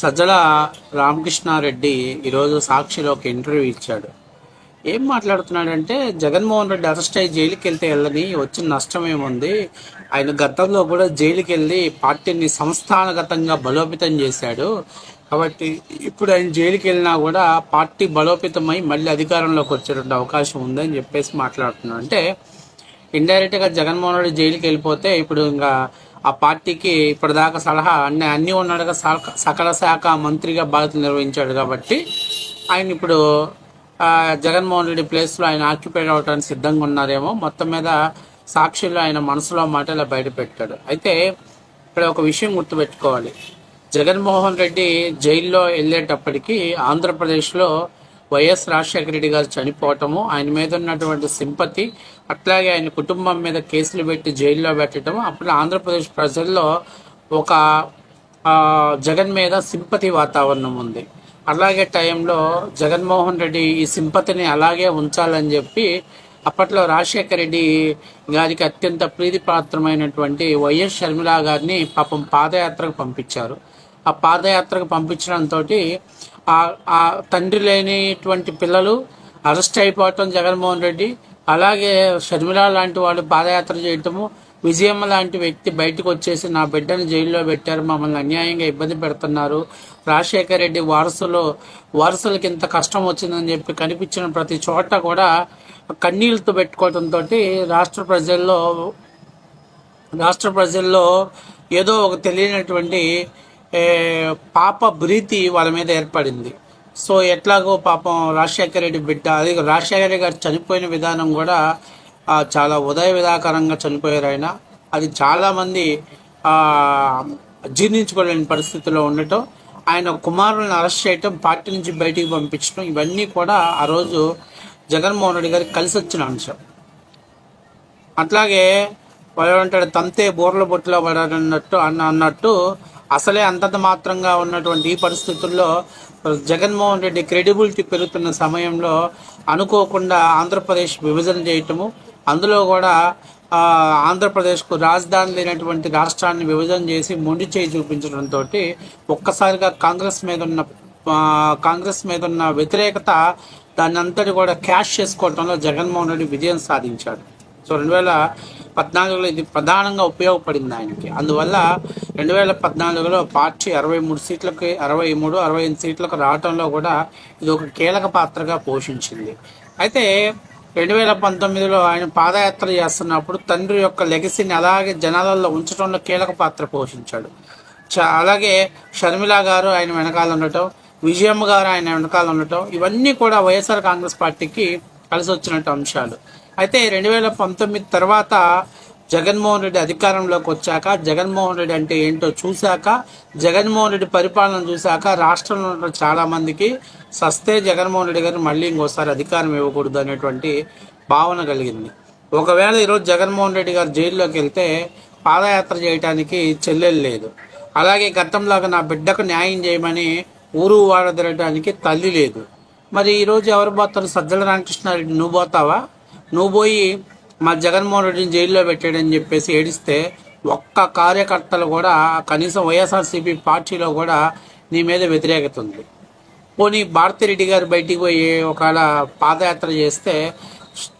సజ్జల రామకృష్ణారెడ్డి ఈరోజు సాక్షిలో ఒక ఇంటర్వ్యూ ఇచ్చాడు. ఏం మాట్లాడుతున్నాడంటే జగన్మోహన్ రెడ్డి అరెస్ట్ అయ్యి జైలుకి వెళ్తే వెళ్ళని వచ్చిన నష్టం ఏముంది? ఆయన గతంలో కూడా జైలుకి వెళ్ళి పార్టీని సంస్థానగతంగా బలోపేతం చేశాడు. కాబట్టి ఇప్పుడు ఆయన జైలుకి వెళ్ళినా కూడా పార్టీ బలోపేతమై మళ్ళీ అధికారంలోకి వచ్చేటువంటి అవకాశం ఉందని చెప్పేసి మాట్లాడుతున్నాడు. అంటే ఇండైరెక్ట్గా జగన్మోహన్ రెడ్డి జైలుకి వెళ్ళిపోతే ఇప్పుడు ఇంకా ఆ పార్టీకి ఇప్పటిదాకా సలహా అన్ని అన్ని ఉన్నాడుగా సకల శాఖ మంత్రిగా బాధ్యతలు నిర్వహించాడు కాబట్టి ఆయన ఇప్పుడు జగన్మోహన్ రెడ్డి ప్లేస్లో ఆయన ఆక్యుపైడ్ అవడానికి సిద్ధంగా ఉన్నారేమో మొత్తం మీద సాక్షిలో ఆయన మనసులో మాట ఇలా బయటపెట్టాడు. అయితే ఇక్కడ ఒక విషయం గుర్తుపెట్టుకోవాలి. జగన్మోహన్ రెడ్డి జైల్లో వెళ్ళేటప్పటికి ఆంధ్రప్రదేశ్లో వైఎస్ రాజశేఖర రెడ్డి గారు చనిపోవటము ఆయన మీద ఉన్నటువంటి సింపతి అట్లాగే ఆయన కుటుంబం మీద కేసులు పెట్టి జైల్లో పెట్టడం అప్పుడు ఆంధ్రప్రదేశ్ ప్రజల్లో ఒక జగన్ మీద సింపతి వాతావరణం ఉంది. అలాగే టైంలో జగన్మోహన్ రెడ్డి ఈ సింపతిని అలాగే ఉంచాలని చెప్పి అప్పట్లో రాజశేఖర రెడ్డి గారికి అత్యంత ప్రీతిపాత్రమైనటువంటి వైఎస్ షర్మిల గారిని పాపం పాదయాత్రకు పంపించారు. ఆ పాదయాత్రకు పంపించడంతో ఆ తండ్రి లేనిటువంటి పిల్లలు అరెస్ట్ అయిపోవటం జగన్మోహన్ రెడ్డి. అలాగే షర్మిల లాంటి వాళ్ళు పాదయాత్ర చేయటము విజయమ్మ లాంటి వ్యక్తి బయటకు వచ్చేసి నా బిడ్డను జైల్లో పెట్టారు మమ్మల్ని అన్యాయంగా ఇబ్బంది పెడుతున్నారు. రాజశేఖర రెడ్డి వారసులు వారసులకి ఇంత కష్టం వచ్చిందని చెప్పి కనిపించిన ప్రతి చోట కూడా కన్నీళ్ళతో పెట్టుకోవడంతో రాష్ట్ర ప్రజల్లో రాష్ట్ర ప్రజల్లో ఏదో ఒక తెలియనటువంటి పాప ప్రీతి వాళ్ళ మీద ఏర్పడింది. సో ఎట్లాగో పాపం రాజశేఖర రెడ్డి బిడ్డ అది రాజశేఖర గారు చనిపోయిన విధానం కూడా చాలా ఉదయ విధాకరంగా చనిపోయారు ఆయన. అది చాలామంది జీర్ణించుకోలేని పరిస్థితిలో ఉండటం ఆయన కుమారులను అరెస్ట్ చేయటం పార్టీ నుంచి బయటికి పంపించడం ఇవన్నీ కూడా ఆ రోజు జగన్మోహన్ రెడ్డి గారికి కలిసి వచ్చిన అంశం. అట్లాగే వాళ్ళు అంటాడు తంతే బోర్ల బొట్టులో పడాడన్నట్టు అన్న అన్నట్టు అసలే అంతంత మాత్రంగా ఉన్నటువంటి ఈ పరిస్థితుల్లో జగన్మోహన్ రెడ్డి క్రెడిబిలిటీ పెరుగుతున్న సమయంలో అనుకోకుండా ఆంధ్రప్రదేశ్ విభజన చేయటము అందులో కూడా ఆంధ్రప్రదేశ్కు రాజధాని లేనటువంటి రాష్ట్రాన్ని విభజన చేసి మొండి చేయి చూపించడంతో ఒక్కసారిగా కాంగ్రెస్ మీద ఉన్న కాంగ్రెస్ మీద ఉన్న వ్యతిరేకత దాన్ని అంతటి కూడా క్యాష్ చేసుకోవడంలో జగన్మోహన్ రెడ్డి విజయం సాధించాడు. సో రెండు వేల పద్నాలుగులో ఇది ప్రధానంగా ఉపయోగపడింది ఆయనకి. అందువల్ల రెండు వేల పద్నాలుగులో పార్టీ అరవై మూడు సీట్లకి అరవై మూడు అరవై ఎనిమిది సీట్లకు రావడంలో కూడా ఇది ఒక కీలక పాత్రగా పోషించింది. అయితే రెండు వేల పంతొమ్మిదిలో ఆయన పాదయాత్ర చేస్తున్నప్పుడు తండ్రి యొక్క లెగసీని అలాగే జనాలలో ఉంచడంలో కీలక పాత్ర పోషించాడు. చ- అలాగే షర్మిల గారు ఆయన వెనకాల ఉండటం విజయమ్మ గారు ఆయన వెనకాల ఉండటం ఇవన్నీ కూడా వైఎస్ఆర్ కాంగ్రెస్ పార్టీకి కలిసి వచ్చినట్టు అంశాలు. అయితే రెండు వేల పంతొమ్మిది తర్వాత జగన్మోహన్ రెడ్డి అధికారంలోకి వచ్చాక జగన్మోహన్ రెడ్డి అంటే ఏంటో చూశాక జగన్మోహన్ రెడ్డి పరిపాలన చూశాక రాష్ట్రంలో ఉన్న చాలామందికి సస్తే జగన్మోహన్ రెడ్డి గారు మళ్ళీ ఇంకోసారి అధికారం ఇవ్వకూడదు అనేటువంటి భావన కలిగింది. ఒకవేళ ఈరోజు జగన్మోహన్ రెడ్డి గారు జైల్లోకి వెళ్తే పాదయాత్ర చేయడానికి చెల్లెలు లేదు. అలాగే గతంలాగా నా బిడ్డకు న్యాయం చేయమని ఊరు వాడ తిరగడానికి తల్లి లేదు. మరి ఈరోజు ఎవరు పోతారు? సజ్జల రామకృష్ణారెడ్డి నువ్వు పోతావా? నువ్వు పోయి మా జగన్మోహన్ రెడ్డిని జైల్లో పెట్టాడని చెప్పేసి ఏడిస్తే ఒక్క కార్యకర్తలు కూడా కనీసం వైఎస్ఆర్సీపీ పార్టీలో కూడా నీ మీద వ్యతిరేకత ఉంది పోనీ భారతిరెడ్డి గారు బయటికి పోయి ఒకవేళ పాదయాత్ర చేస్తే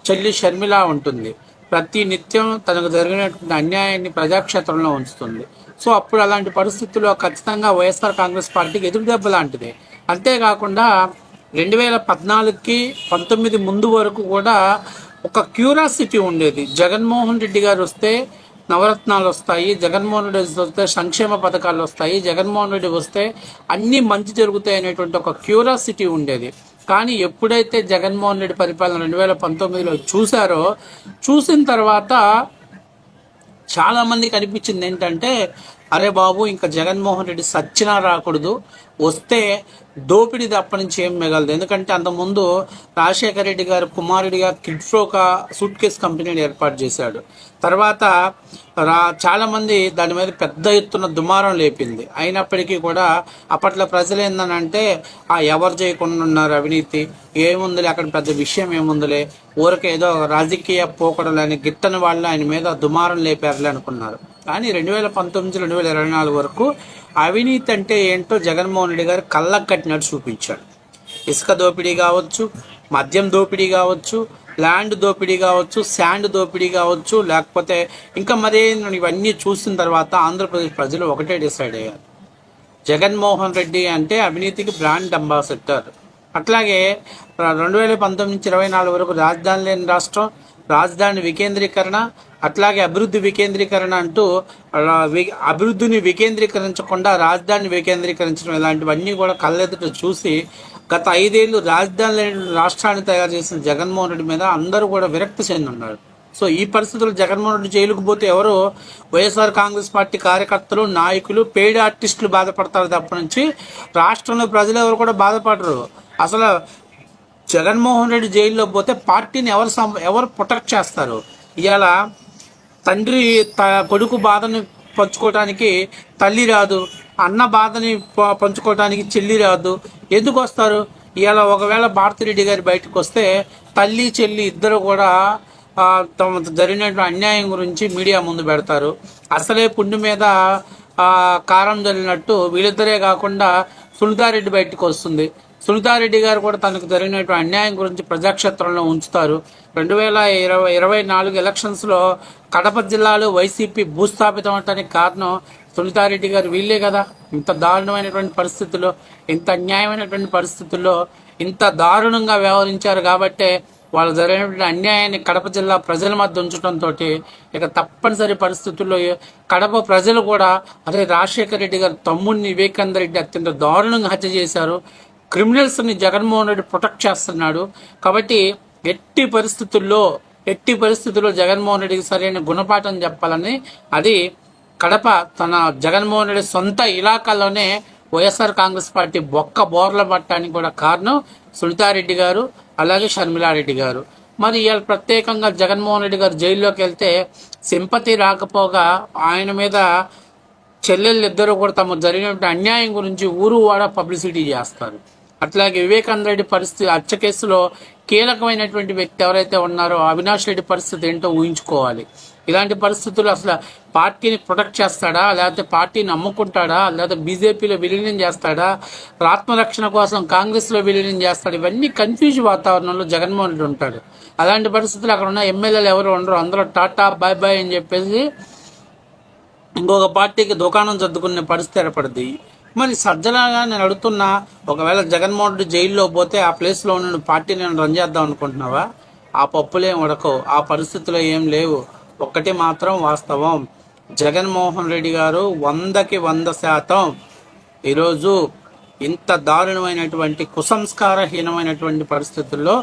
చెల్లి షర్మిల ఉంటుంది. ప్రతి నిత్యం తనకు జరిగినటువంటి అన్యాయాన్ని ప్రజాక్షేత్రంలో ఉంచుతుంది. సో అప్పుడు అలాంటి పరిస్థితుల్లో ఖచ్చితంగా వైఎస్ఆర్ కాంగ్రెస్ పార్టీకి ఎదురు దెబ్బ లాంటిది. అంతేకాకుండా రెండు వేల పద్నాలుగుకి పంతొమ్మిది ముందు వరకు కూడా ఒక క్యూరాసిటీ ఉండేది. జగన్మోహన్ రెడ్డి గారు వస్తే నవరత్నాలు వస్తాయి జగన్మోహన్ రెడ్డి వస్తే సంక్షేమ పథకాలు వస్తాయి జగన్మోహన్ రెడ్డి వస్తే అన్నీ మంచి జరుగుతాయి అనేటువంటి ఒక క్యూరాసిటీ ఉండేది. కానీ ఎప్పుడైతే జగన్మోహన్ రెడ్డి పరిపాలన రెండు వేల పంతొమ్మిదిలో చూశారో చూసిన తర్వాత చాలామందికి అనిపించింది ఏంటంటే అరే బాబు ఇంకా జగన్మోహన్ రెడ్డి సచ్చినా రాకూడదు. వస్తే దోపిడీ తప్ప నుంచి ఏం మిగలదు. ఎందుకంటే అంతకుముందు రాజశేఖర రెడ్డి గారు కుమారుడిగా కిడ్ఫ్రోక సూట్ కేస్ కంపెనీని ఏర్పాటు చేశాడు. తర్వాత రా చాలామంది దాని మీద పెద్ద ఎత్తున దుమారం లేపింది. అయినప్పటికీ కూడా అప్పట్లో ప్రజలు ఏందనంటే ఆ ఎవరు చేయకుండా ఉన్నారు అవినీతి? ఏముందిలే అక్కడ పెద్ద విషయం ఏముందిలే? ఊరికేదో రాజకీయ పోకడలని గిట్టని వాళ్ళు ఆయన మీద దుమారం లేపారులే అనుకున్నారు. కానీ రెండు వేల పంతొమ్మిది రెండు వేల ఇరవై నాలుగు వరకు అవినీతి అంటే ఏంటో జగన్మోహన్ రెడ్డి గారు కళ్ళకు కట్టినట్టు చూపించాడు. ఇసుక దోపిడీ కావచ్చు మద్యం దోపిడీ కావచ్చు ల్యాండ్ దోపిడీ కావచ్చు శాండ్ దోపిడీ కావచ్చు లేకపోతే ఇంకా మరే ఇవన్నీ చూసిన తర్వాత ఆంధ్రప్రదేశ్ ప్రజలు ఒకటే డిసైడ్ అయ్యారు. జగన్మోహన్ రెడ్డి అంటే అవినీతికి బ్రాండ్ అంబాసిడర్. అట్లాగే రెండు వేల పంతొమ్మిది నుంచి ఇరవై నాలుగు వరకు రాజధాని లేని రాష్ట్రం రాజధాని వికేంద్రీకరణ అట్లాగే అభివృద్ధి వికేంద్రీకరణ అంటూ అభివృద్ధిని వికేంద్రీకరించకుండా రాజధానిని వికేంద్రీకరించడం ఇలాంటివన్నీ కూడా కళ్ళెదుట చూసి గత ఐదేళ్ళు రాజధాని రాష్ట్రాన్ని తయారు చేసిన జగన్మోహన్ రెడ్డి మీద అందరూ కూడా విరక్తి చెంది ఉన్నారు సో ఈ పరిస్థితుల్లో జగన్మోహన్ రెడ్డి జైలుకు పోతే ఎవరు? వైఎస్ఆర్ కాంగ్రెస్ పార్టీ కార్యకర్తలు నాయకులు పేడ్ ఆర్టిస్టులు బాధపడతారు తప్ప నుంచి రాష్ట్రంలో ప్రజలు ఎవరు కూడా బాధపడరు. అసలు జగన్మోహన్ రెడ్డి జైల్లో పోతే పార్టీని ఎవరు సం- ఎవరు ప్రొటెక్ట్ చేస్తారు? ఇవాళ తండ్రి త- కొడుకు బాధని పంచుకోవటానికి తల్లి రాదు అన్న బాధని పంచుకోవటానికి చెల్లి రాదు. ఎందుకు వస్తారు? ఇవాళ ఒకవేళ భారతిరెడ్డి గారి బయటకు వస్తే తల్లి చెల్లి ఇద్దరు కూడా తమ జరిగినటువంటి అన్యాయం గురించి మీడియా ముందు పెడతారు. అసలే పుండు మీద కారం జల్లినట్టు వీళ్ళిద్దరే కాకుండా సునీతారెడ్డి బయటకు వస్తుంది. సునీతారెడ్డి గారు కూడా తనకు జరిగినటువంటి అన్యాయం గురించి ప్రజాక్షేత్రంలో ఉంచుతారు. రెండు వేల ఇరవై ఇరవై నాలుగు ఎలక్షన్స్లో కడప జిల్లాలో వైసీపీ భూస్థాపితం అవటానికి కారణం సునీతారెడ్డి గారు వీళ్ళే కదా. ఇంత దారుణమైనటువంటి పరిస్థితుల్లో ఇంత అన్యాయమైనటువంటి పరిస్థితుల్లో ఇంత దారుణంగా వ్యవహరించారు కాబట్టే వాళ్ళు జరిగినటువంటి అన్యాయాన్ని కడప జిల్లా ప్రజల మధ్య ఉంచడంతో ఇక తప్పనిసరి పరిస్థితుల్లో కడప ప్రజలు కూడా అదే రాజశేఖర రెడ్డి గారు తమ్ముడిని వివేకానంద రెడ్డి అత్యంత దారుణంగా హత్య చేశారు. క్రిమినల్స్ని జగన్మోహన్ రెడ్డి ప్రొటెక్ట్ చేస్తున్నాడు. కాబట్టి ఎట్టి పరిస్థితుల్లో ఎట్టి పరిస్థితుల్లో జగన్మోహన్ రెడ్డికి సరైన గుణపాఠం చెప్పాలని అది కడప తన జగన్మోహన్ రెడ్డి సొంత ఇలాకాలోనే వైఎస్ఆర్ కాంగ్రెస్ పార్టీ బొక్క బోర్ల పట్టడానికి కూడా కారణం సునీతారెడ్డి గారు అలాగే షర్మిలారెడ్డి గారు. మరి ఇవాళ ప్రత్యేకంగా జగన్మోహన్ రెడ్డి గారు జైల్లోకి వెళ్తే సింపతి రాకపోగా ఆయన మీద చెల్లెళ్ళిద్దరూ కూడా తమ జరిగినటువంటి అన్యాయం గురించి ఊరు వాడ పబ్లిసిటీ చేస్తారు. అట్లాగే వివేకానంద రెడ్డి పరిస్థితి హత్య కేసులో కీలకమైనటువంటి వ్యక్తి ఎవరైతే ఉన్నారో అవినాష్ రెడ్డి పరిస్థితి ఏంటో ఊహించుకోవాలి. ఇలాంటి పరిస్థితులు అసలు పార్టీని ప్రొటెక్ట్ చేస్తాడా? లేకపోతే పార్టీని నమ్ముకుంటాడా లేకపోతే బీజేపీలో విలీనం చేస్తాడా? ఆత్మరక్షణ కోసం కాంగ్రెస్లో విలీనం చేస్తాడు? ఇవన్నీ కన్ఫ్యూజ్ వాతావరణంలో జగన్మోహన్ రెడ్డి ఉంటాడు. అలాంటి పరిస్థితులు అక్కడ ఉన్న ఎమ్మెల్యేలు ఎవరు ఉండరు. అందరూ టాటా బాయ్ బాయ్ అని చెప్పేసి ఇంకొక పార్టీకి దుకాణం సర్దుకునే పరిస్థితి ఏర్పడుద్ది. మరి సజ్జనగా నేను అడుగుతున్నా ఒకవేళ జగన్మోహన్ రెడ్డి జైల్లో పోతే ఆ ప్లేస్లో ఉన్న పార్టీ నేను రన్ చేద్దాం అనుకుంటున్నావా? ఆ పప్పులేం ఉడకవు ఆ పరిస్థితులు ఏం లేవు. ఒక్కటి మాత్రం వాస్తవం. జగన్మోహన్ రెడ్డి గారు వందకి వంద శాతం ఈరోజు ఇంత దారుణమైనటువంటి కుసంస్కారహీనమైనటువంటి పరిస్థితుల్లో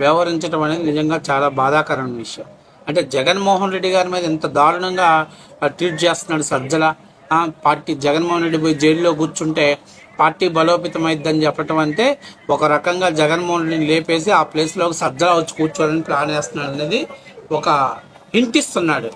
వ్యవహరించడం అనేది నిజంగా చాలా బాధాకరమైన విషయం. అంటే జగన్మోహన్ రెడ్డి గారి మీద ఇంత దారుణంగా ట్రీట్ చేస్తున్నాడు సజ్జల. పార్టీ జగన్మోహన్ రెడ్డి పోయి జైల్లో కూర్చుంటే పార్టీ బలోపేతం అయిద్దని చెప్పటం అంటే ఒక రకంగా జగన్మోహన్ రెడ్డిని లేపేసి ఆ ప్లేస్లో సజ్జల వచ్చి కూర్చోవాలని ప్లాన్ వేస్తున్నాడు అనేది ఒక హింట్ ఇస్తున్నాడు.